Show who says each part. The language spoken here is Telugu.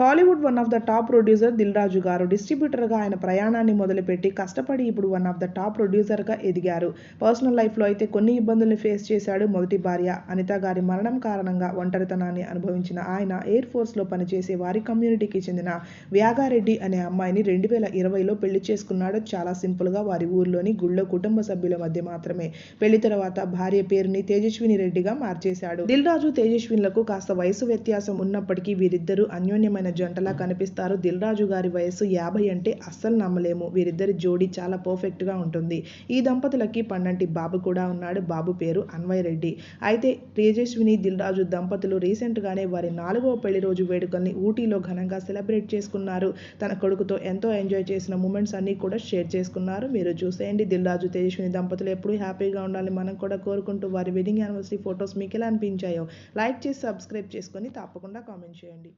Speaker 1: Tollywood one of the top producer Dil Raju గారు డిస్ట్రిబ్యూటర్గా ఆయన ప్రయాణాన్ని మొదలుపెట్టి కష్టపడి ఇప్పుడు వన్ ఆఫ్ ద టాప్ ప్రొడ్యూసర్గా ఎదిగారు. పర్సనల్ లైఫ్లో అయితే కొన్ని ఇబ్బందుల్ని ఫేస్ చేశాడు మొదటి భార్య. అనిత గారి మరణం కారణంగా ఒంటరితనాన్ని అనుభవించిన ఆయన ఎయిర్ ఫోర్స్లో పనిచేసే వారి కమ్యూనిటీకి చెందిన వ్యాగారెడ్డి అనే అమ్మాయిని రెండు వేల ఇరవైలో పెళ్ళి చేసుకున్నాడు. చాలా సింపుల్గా వారి ఊర్లోని గుళ్ళో కుటుంబ సభ్యుల మధ్య మాత్రమే. పెళ్ళి తర్వాత భార్య పేరుని తేజస్విని రెడ్డిగా మార్చేశాడు. దిల్ రాజు తేజస్విన్లకు కాస్త వయసు వ్యత్యాసం ఉన్నప్పటికీ వీరిద్దరూ అన్యోన్యమైన జంటలా కనిపిస్తారు. దిల్ రాజు గారి వయసు యాభై అంటే అస్సలు నమ్మలేము. వీరిద్దరి జోడీ చాలా పర్ఫెక్ట్గా ఉంటుంది. ఈ దంపతులకి పన్నంటి బాబు కూడా ఉన్నాడు. బాబు పేరు అన్వయ్ రెడ్డి. అయితే తేజస్విని దిల్ రాజు దంపతులు రీసెంట్గానే వారి నాలుగవ పెళ్ళి రోజు వేడుకల్ని ఊటీలో ఘనంగా సెలబ్రేట్ చేసుకున్నారు. తన కొడుకుతో ఎంతో ఎంజాయ్ చేసిన మూమెంట్స్ అన్నీ కూడా షేర్ చేసుకున్నారు. మీరు చూసేయండి. దిల్ రాజు తేజస్విని దంపతులు ఎప్పుడూ హ్యాపీగా ఉండాలి మనం కూడా కోరుకుంటూ వారి వెడ్డింగ్ యానివర్సరీ ఫొటోస్ మీకు ఎలా అనిపించాయో. లైక్ చేసి సబ్స్క్రైబ్ చేసుకొని తప్పకుండా కామెంట్ చేయండి.